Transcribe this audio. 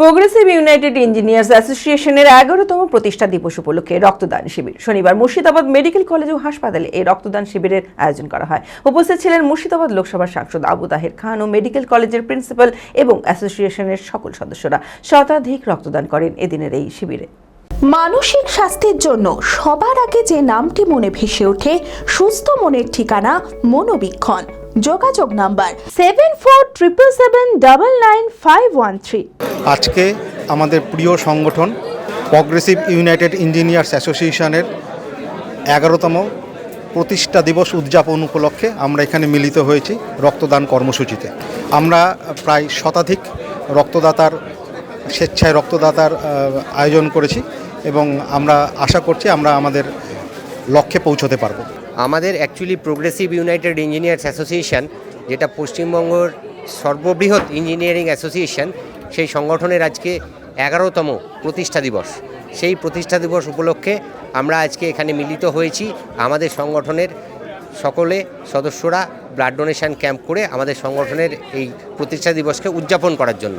Progressive united engineers অ্যাসোসিয়েশনের এগারোতম প্রতিষ্ঠা দিবস উপলক্ষে রক্তদান শিবির। শনিবার মুর্শিদাবাদ মেডিকেল কলেজ ও হাসপাতালে এই রক্তদান শিবিরের আয়োজন করা হয়। উপস্থিত ছিলেন মুর্শিদাবাদ লোকসভার সাংসদ আবু তাহের খান ও মেডিকেল কলেজের প্রিন্সিপাল এবং অ্যাসোসিয়েশনের সকল সদস্যরা শতাধিক রক্তদান করেন এদিনের এই শিবিরে। মানসিক স্বাস্থ্যের জন্য সবার আগে যে নামটি মনে ভেসে ওঠে, সুস্থ মনের ঠিকানা মনোবীক্ষণ। যোগাযোগ number seven four triple seven double nine five one three. আজকে আমাদের প্রিয় সংগঠন প্রগ্রেসিভ ইউনাইটেড ইঞ্জিনিয়ার্স অ্যাসোসিয়েশনের এগারোতম প্রতিষ্ঠা দিবস উদযাপন উপলক্ষে আমরা এখানে মিলিত হয়েছি রক্তদান কর্মসূচিতে। আমরা প্রায় শতাধিক রক্তদাতার, স্বেচ্ছায় রক্তদাতার আয়োজন করেছি এবং আমরা আশা করছি আমরা আমাদের লক্ষ্যে পৌঁছতে পারব। আমাদের actually progressive united engineers association যেটা পশ্চিমবঙ্গের সর্ববৃহৎ ইঞ্জিনিয়ারিং অ্যাসোসিয়েশন সেই সংগঠনের আজকে এগারোতম প্রতিষ্ঠা দিবস। সেই প্রতিষ্ঠা দিবস উপলক্ষে আমরা আজকে এখানে মিলিত হয়েছি। আমাদের সংগঠনের সকলে সদস্যরা ব্লাড ডোনেশন ক্যাম্প করে আমাদের সংগঠনের এই প্রতিষ্ঠা দিবসকে উদযাপন করার জন্য।